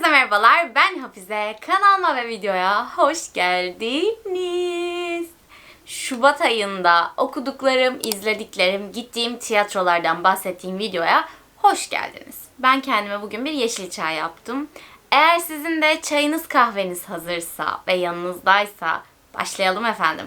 Herkese merhabalar. Ben Hafize. Kanalıma ve videoya hoş geldiniz. Şubat ayında okuduklarım, izlediklerim, gittiğim tiyatrolardan bahsettiğim videoya hoş geldiniz. Ben kendime bugün bir yeşil çay yaptım. Eğer sizin de çayınız kahveniz hazırsa ve yanınızdaysa başlayalım efendim.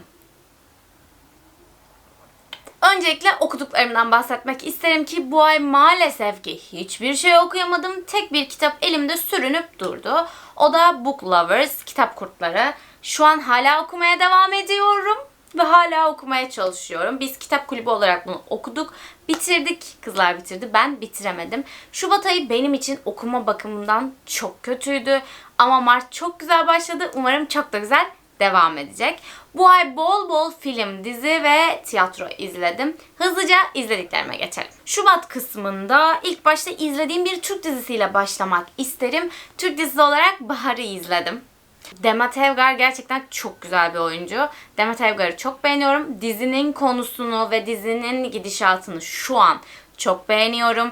Öncelikle okuduklarımdan bahsetmek isterim ki bu ay maalesef ki hiçbir şey okuyamadım. Tek bir kitap elimde sürünüp durdu. O da Book Lovers, Kitap Kurtları. Şu an hala okumaya devam ediyorum ve hala okumaya çalışıyorum. Biz kitap kulübü olarak bunu okuduk. Bitirdik. Kızlar bitirdi. Ben bitiremedim. Şubat ayı benim için okuma bakımından çok kötüydü. Ama Mart çok güzel başladı. Umarım çok da güzel devam edecek. Bu ay bol bol film, dizi ve tiyatro izledim. Hızlıca izlediklerime geçelim. Şubat kısmında ilk başta izlediğim bir Türk dizisiyle başlamak isterim. Türk dizisi olarak Bahar'ı izledim. Demet Evgar gerçekten çok güzel bir oyuncu. Demet Evgar'ı çok beğeniyorum. Dizinin konusunu ve dizinin gidişatını şu an çok beğeniyorum.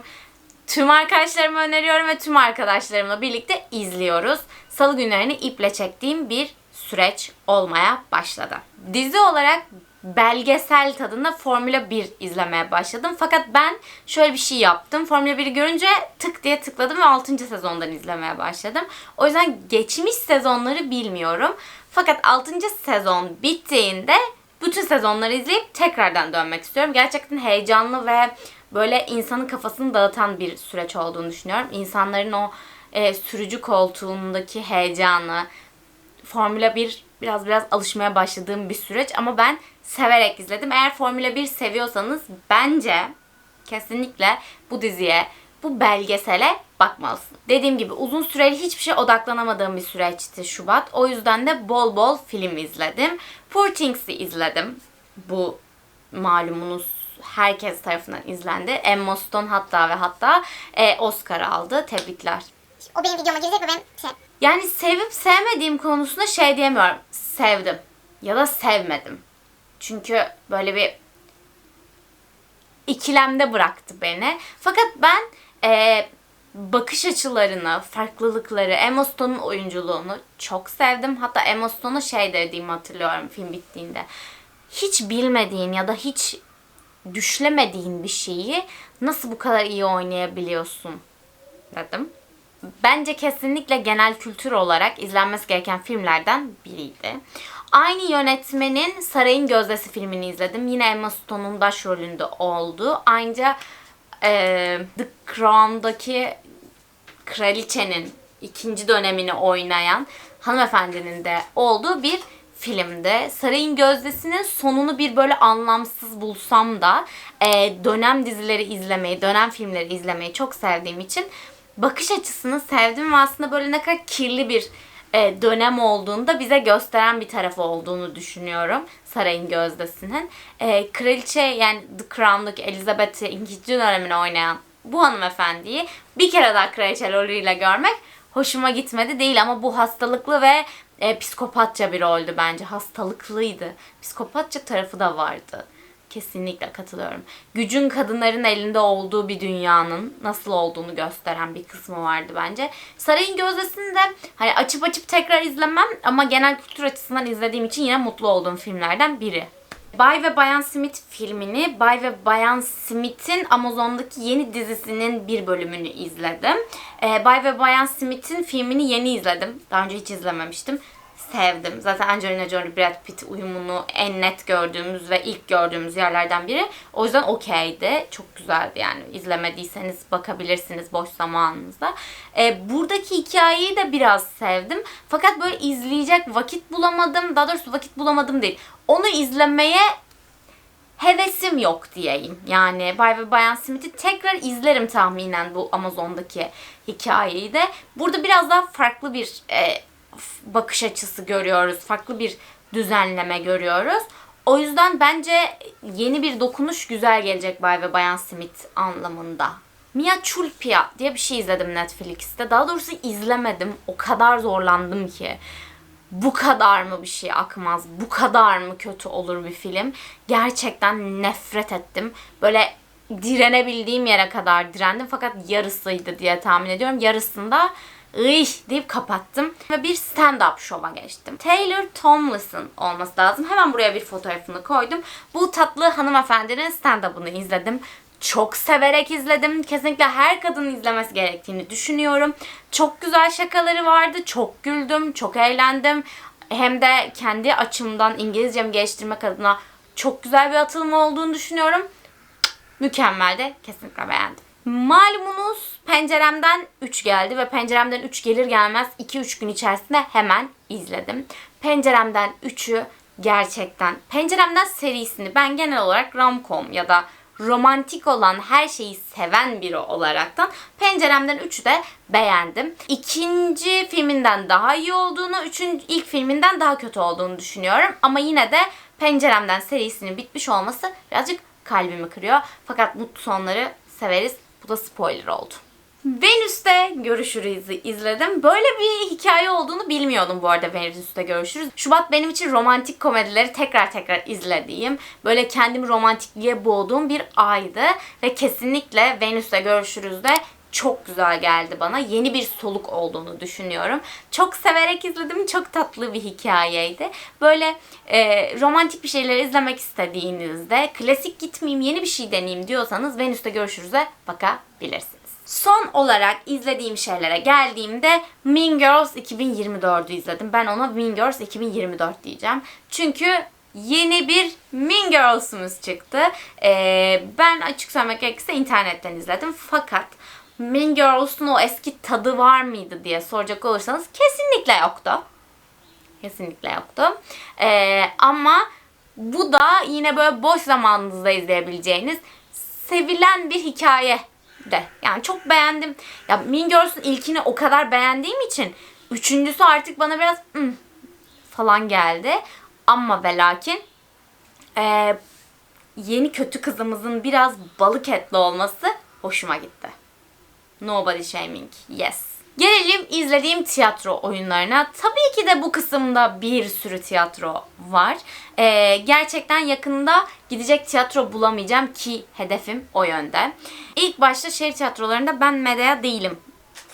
Tüm arkadaşlarıma öneriyorum ve tüm arkadaşlarımla birlikte izliyoruz. Salı günlerini iple çektiğim bir süreç olmaya başladı. Dizi olarak belgesel tadında Formula 1 izlemeye başladım. Fakat ben şöyle bir şey yaptım. Formula 1'i görünce tık diye tıkladım ve 6. sezondan izlemeye başladım. O yüzden geçmiş sezonları bilmiyorum. Fakat 6. sezon bittiğinde bütün sezonları izleyip tekrardan dönmek istiyorum. Gerçekten heyecanlı ve böyle insanın kafasını dağıtan bir süreç olduğunu düşünüyorum. İnsanların o e, sürücü koltuğundaki heyecanı, Formula 1 biraz biraz alışmaya başladığım bir süreç ama ben severek izledim. Eğer Formula 1 seviyorsanız bence kesinlikle bu diziye, bu belgesele bakmalısın. Dediğim gibi uzun süreli hiçbir şey odaklanamadığım bir süreçti Şubat. O yüzden de bol bol film izledim. Poor Things'i izledim. Bu malumunuz herkes tarafından izlendi. Emma Stone hatta ve hatta e, Oscar aldı. Tebrikler. O benim videoma girecek ve benim şey... Yani sevip sevmediğim konusunda şey diyemiyorum. Sevdim ya da sevmedim. Çünkü böyle bir ikilemde bıraktı beni. Fakat ben e, bakış açılarını, farklılıkları, Emma Stone'un oyunculuğunu çok sevdim. Hatta Emma Stone'a şey dediğimi hatırlıyorum film bittiğinde. Hiç bilmediğin ya da hiç düşlemediğin bir şeyi nasıl bu kadar iyi oynayabiliyorsun dedim bence kesinlikle genel kültür olarak izlenmesi gereken filmlerden biriydi. Aynı yönetmenin Sarayın Gözdesi filmini izledim. Yine Emma Stone'un başrolünde oldu. Ayrıca e, The Crown'daki kraliçenin ikinci dönemini oynayan hanımefendinin de olduğu bir filmde. Sarayın Gözdesi'nin sonunu bir böyle anlamsız bulsam da e, dönem dizileri izlemeyi, dönem filmleri izlemeyi çok sevdiğim için bakış açısını sevdim ve aslında böyle ne kadar kirli bir e, dönem olduğunda bize gösteren bir tarafı olduğunu düşünüyorum Sarayın Gözdesi'nin. E, kraliçe yani The Crown'daki Elizabeth'i ikinci dönemini oynayan bu hanımefendiyi bir kere daha kraliçe rolüyle görmek hoşuma gitmedi değil ama bu hastalıklı ve e, psikopatça bir roldü bence. Hastalıklıydı. Psikopatça tarafı da vardı. Kesinlikle katılıyorum. Gücün kadınların elinde olduğu bir dünyanın nasıl olduğunu gösteren bir kısmı vardı bence. Sarayın Gözdesi'ni de hani açıp açıp tekrar izlemem ama genel kültür açısından izlediğim için yine mutlu olduğum filmlerden biri. Bay ve Bayan Smith filmini, Bay ve Bayan Smith'in Amazon'daki yeni dizisinin bir bölümünü izledim. Ee, Bay ve Bayan Smith'in filmini yeni izledim. Daha önce hiç izlememiştim sevdim. Zaten Angelina Jolie Brad Pitt uyumunu en net gördüğümüz ve ilk gördüğümüz yerlerden biri. O yüzden okeydi. Çok güzeldi yani. İzlemediyseniz bakabilirsiniz boş zamanınızda. Ee, buradaki hikayeyi de biraz sevdim. Fakat böyle izleyecek vakit bulamadım. Daha doğrusu vakit bulamadım değil. Onu izlemeye hevesim yok diyeyim. Yani Bay ve Bayan Smith'i tekrar izlerim tahminen bu Amazon'daki hikayeyi de. Burada biraz daha farklı bir e, bakış açısı görüyoruz. Farklı bir düzenleme görüyoruz. O yüzden bence yeni bir dokunuş güzel gelecek Bay ve Bayan Smith anlamında. Mia Chulpia diye bir şey izledim Netflix'te. Daha doğrusu izlemedim. O kadar zorlandım ki. Bu kadar mı bir şey akmaz? Bu kadar mı kötü olur bir film? Gerçekten nefret ettim. Böyle direnebildiğim yere kadar direndim fakat yarısıydı diye tahmin ediyorum. Yarısında ıy deyip kapattım ve bir stand-up şova geçtim. Taylor Tomlinson olması lazım. Hemen buraya bir fotoğrafını koydum. Bu tatlı hanımefendinin stand-up'ını izledim. Çok severek izledim. Kesinlikle her kadının izlemesi gerektiğini düşünüyorum. Çok güzel şakaları vardı. Çok güldüm, çok eğlendim. Hem de kendi açımdan İngilizcemi geliştirmek adına çok güzel bir atılım olduğunu düşünüyorum. Mükemmeldi. Kesinlikle beğendim. Malumunuz penceremden 3 geldi ve penceremden 3 gelir gelmez 2-3 gün içerisinde hemen izledim. Penceremden 3'ü gerçekten penceremden serisini ben genel olarak romcom ya da romantik olan her şeyi seven biri olaraktan penceremden 3'ü de beğendim. İkinci filminden daha iyi olduğunu, üçüncü ilk filminden daha kötü olduğunu düşünüyorum. Ama yine de penceremden serisinin bitmiş olması birazcık kalbimi kırıyor. Fakat mutlu sonları severiz. Bu da spoiler oldu. Venüs'te Görüşürüz'ü izledim. Böyle bir hikaye olduğunu bilmiyordum bu arada Venüs'te Görüşürüz. Şubat benim için romantik komedileri tekrar tekrar izlediğim, böyle kendimi romantikliğe boğduğum bir aydı. Ve kesinlikle Venüs'te Görüşürüz'de çok güzel geldi bana. Yeni bir soluk olduğunu düşünüyorum. Çok severek izledim. Çok tatlı bir hikayeydi. Böyle e, romantik bir şeyler izlemek istediğinizde klasik gitmeyeyim yeni bir şey deneyeyim diyorsanız Venüs'te görüşürüz'e bakabilirsiniz. Son olarak izlediğim şeylere geldiğimde Mean Girls 2024'ü izledim. Ben ona Mean Girls 2024 diyeceğim. Çünkü yeni bir Mean Girls'umuz çıktı. Ee, ben açık söylemek gerekirse internetten izledim. Fakat Mean Girls'un o eski tadı var mıydı diye soracak olursanız kesinlikle yoktu. Kesinlikle yoktu. Ee, ama bu da yine böyle boş zamanınızda izleyebileceğiniz sevilen bir hikaye de. Yani çok beğendim. Ya Mean Girls'un ilkini o kadar beğendiğim için üçüncüsü artık bana biraz "Hmm" falan geldi. Ama ve lakin ee, yeni kötü kızımızın biraz balık etli olması hoşuma gitti. Nobody shaming. Yes. Gelelim izlediğim tiyatro oyunlarına. Tabii ki de bu kısımda bir sürü tiyatro var. Ee, gerçekten yakında gidecek tiyatro bulamayacağım ki hedefim o yönde. İlk başta şehir tiyatrolarında ben Medea değilim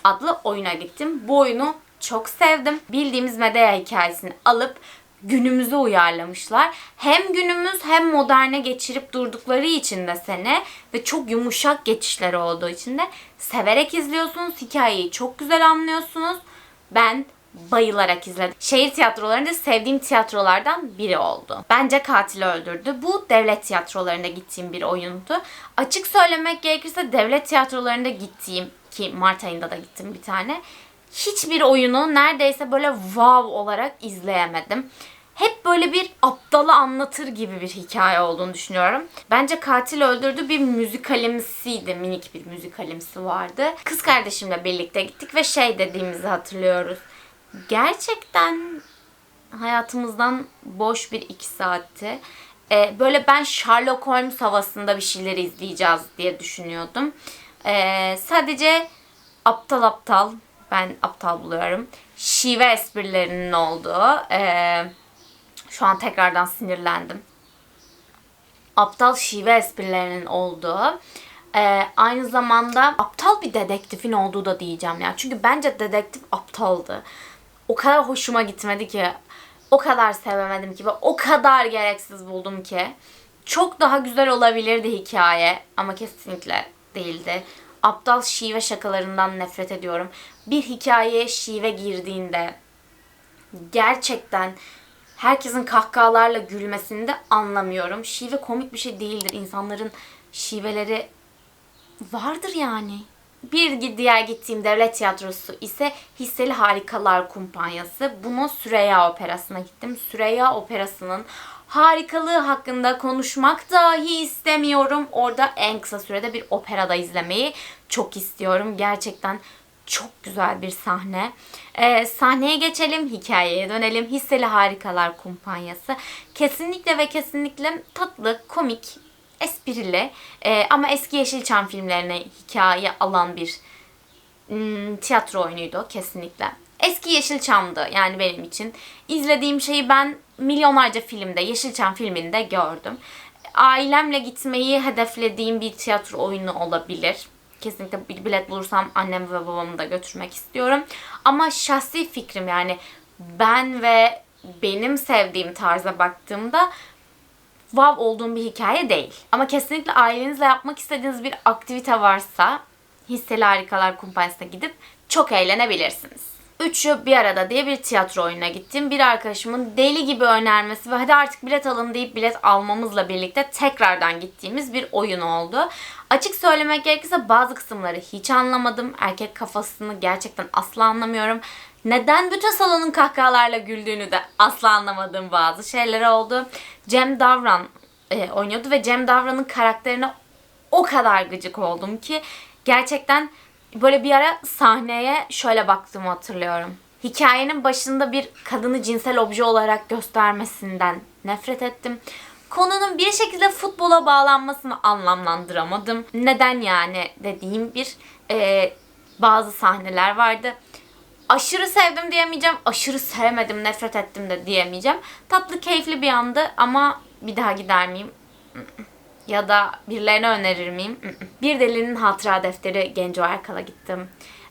adlı oyuna gittim. Bu oyunu çok sevdim. Bildiğimiz Medea hikayesini alıp günümüze uyarlamışlar. Hem günümüz hem moderne geçirip durdukları için de sene ve çok yumuşak geçişleri olduğu için de severek izliyorsunuz. Hikayeyi çok güzel anlıyorsunuz. Ben bayılarak izledim. Şehir tiyatrolarında sevdiğim tiyatrolardan biri oldu. Bence Katil Öldürdü. Bu devlet tiyatrolarında gittiğim bir oyundu. Açık söylemek gerekirse devlet tiyatrolarında gittiğim ki Mart ayında da gittim bir tane hiçbir oyunu neredeyse böyle wow olarak izleyemedim. Hep böyle bir aptalı anlatır gibi bir hikaye olduğunu düşünüyorum. Bence Katil Öldürdü bir müzikalimsiydi. Minik bir müzikalimsi vardı. Kız kardeşimle birlikte gittik ve şey dediğimizi hatırlıyoruz. Gerçekten hayatımızdan boş bir iki saatti. Ee, böyle ben Sherlock Holmes havasında bir şeyler izleyeceğiz diye düşünüyordum. Ee, sadece aptal aptal ben aptal buluyorum. Şive esprilerinin olduğu. Ee, şu an tekrardan sinirlendim. Aptal şive esprilerinin olduğu. Ee, aynı zamanda aptal bir dedektifin olduğu da diyeceğim ya. Çünkü bence dedektif aptaldı. O kadar hoşuma gitmedi ki. O kadar sevemedim ki. Ve o kadar gereksiz buldum ki. Çok daha güzel olabilirdi hikaye. Ama kesinlikle değildi aptal şive şakalarından nefret ediyorum. Bir hikayeye şive girdiğinde gerçekten herkesin kahkahalarla gülmesini de anlamıyorum. Şive komik bir şey değildir. İnsanların şiveleri vardır yani. Bir diğer gittiğim devlet tiyatrosu ise Hisseli Harikalar Kumpanyası. Buna Süreyya Operası'na gittim. Süreyya Operası'nın harikalığı hakkında konuşmak dahi istemiyorum. Orada en kısa sürede bir operada izlemeyi çok istiyorum. Gerçekten çok güzel bir sahne. Ee, sahneye geçelim, hikayeye dönelim. Hisseli Harikalar Kumpanyası. Kesinlikle ve kesinlikle tatlı, komik, esprili e, ama eski Yeşilçam filmlerine hikaye alan bir hmm, tiyatro oyunuydu kesinlikle. Eski Yeşilçam'dı yani benim için. İzlediğim şeyi ben milyonlarca filmde, Yeşilçam filminde gördüm. Ailemle gitmeyi hedeflediğim bir tiyatro oyunu olabilir. Kesinlikle bir bilet bulursam annem ve babamı da götürmek istiyorum. Ama şahsi fikrim yani ben ve benim sevdiğim tarza baktığımda wow olduğum bir hikaye değil. Ama kesinlikle ailenizle yapmak istediğiniz bir aktivite varsa Hisseli Harikalar Kumpanyası'na gidip çok eğlenebilirsiniz. Üçü bir arada diye bir tiyatro oyununa gittim. Bir arkadaşımın deli gibi önermesi ve hadi artık bilet alın deyip bilet almamızla birlikte tekrardan gittiğimiz bir oyun oldu. Açık söylemek gerekirse bazı kısımları hiç anlamadım. Erkek kafasını gerçekten asla anlamıyorum. Neden bütün salonun kahkahalarla güldüğünü de asla anlamadığım bazı şeyler oldu. Cem Davran e, oynuyordu ve Cem Davran'ın karakterine o kadar gıcık oldum ki gerçekten böyle bir ara sahneye şöyle baktığımı hatırlıyorum. Hikayenin başında bir kadını cinsel obje olarak göstermesinden nefret ettim. Konunun bir şekilde futbola bağlanmasını anlamlandıramadım. Neden yani dediğim bir e, bazı sahneler vardı. Aşırı sevdim diyemeyeceğim, aşırı sevmedim, nefret ettim de diyemeyeceğim. Tatlı, keyifli bir andı ama bir daha gider miyim? Ya da birilerine önerir miyim? Bir Delinin Hatıra Defteri Genco Erkal'a gittim.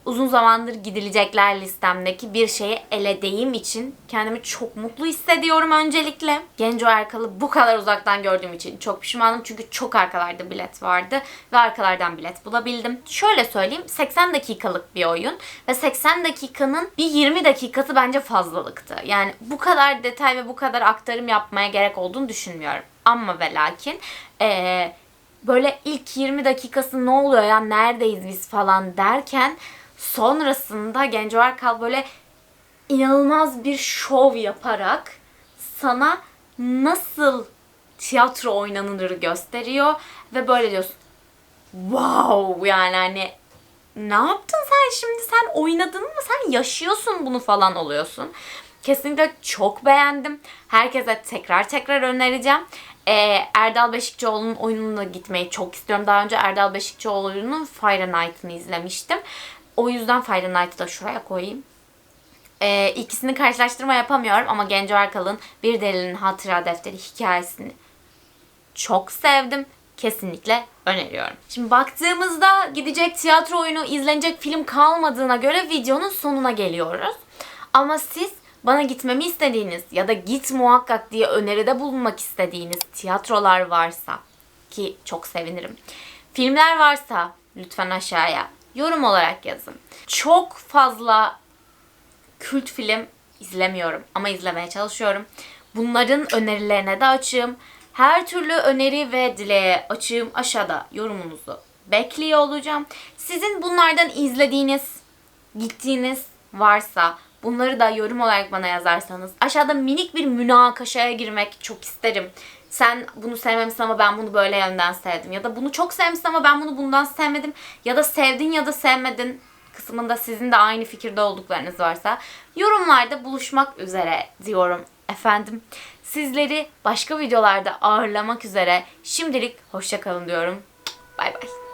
Uzun zamandır gidilecekler listemdeki bir şeyi elediğim için kendimi çok mutlu hissediyorum öncelikle. Genco Erkal'ı bu kadar uzaktan gördüğüm için çok pişmanım çünkü çok arkalarda bilet vardı ve arkalardan bilet bulabildim. Şöyle söyleyeyim 80 dakikalık bir oyun ve 80 dakikanın bir 20 dakikası bence fazlalıktı. Yani bu kadar detay ve bu kadar aktarım yapmaya gerek olduğunu düşünmüyorum. Ama ve lakin eee, böyle ilk 20 dakikası ne oluyor ya neredeyiz biz falan derken sonrasında Genco Erkal böyle inanılmaz bir şov yaparak sana nasıl tiyatro oynanılır gösteriyor ve böyle diyorsun wow yani hani ne yaptın sen şimdi sen oynadın mı sen yaşıyorsun bunu falan oluyorsun. Kesinlikle çok beğendim. Herkese tekrar tekrar önereceğim. Ee, Erdal Beşikçioğlu'nun oyununa gitmeyi çok istiyorum. Daha önce Erdal Beşikçioğlu'nun Fire Night'ını izlemiştim. O yüzden Fire Night'ı da şuraya koyayım. Ee, ikisini karşılaştırma yapamıyorum ama Genco Erkal'ın Bir Delinin Hatıra Defteri hikayesini çok sevdim. Kesinlikle öneriyorum. Şimdi baktığımızda gidecek tiyatro oyunu, izlenecek film kalmadığına göre videonun sonuna geliyoruz. Ama siz bana gitmemi istediğiniz ya da git muhakkak diye öneride bulunmak istediğiniz tiyatrolar varsa ki çok sevinirim. Filmler varsa lütfen aşağıya yorum olarak yazın. Çok fazla kült film izlemiyorum ama izlemeye çalışıyorum. Bunların önerilerine de açığım. Her türlü öneri ve dileğe açığım. Aşağıda yorumunuzu bekliyor olacağım. Sizin bunlardan izlediğiniz, gittiğiniz varsa bunları da yorum olarak bana yazarsanız aşağıda minik bir münakaşaya girmek çok isterim. Sen bunu sevmemişsin ama ben bunu böyle yönden sevdim. Ya da bunu çok sevmişsin ama ben bunu bundan sevmedim. Ya da sevdin ya da sevmedin kısmında sizin de aynı fikirde olduklarınız varsa yorumlarda buluşmak üzere diyorum efendim. Sizleri başka videolarda ağırlamak üzere şimdilik hoşçakalın diyorum. Bay bay.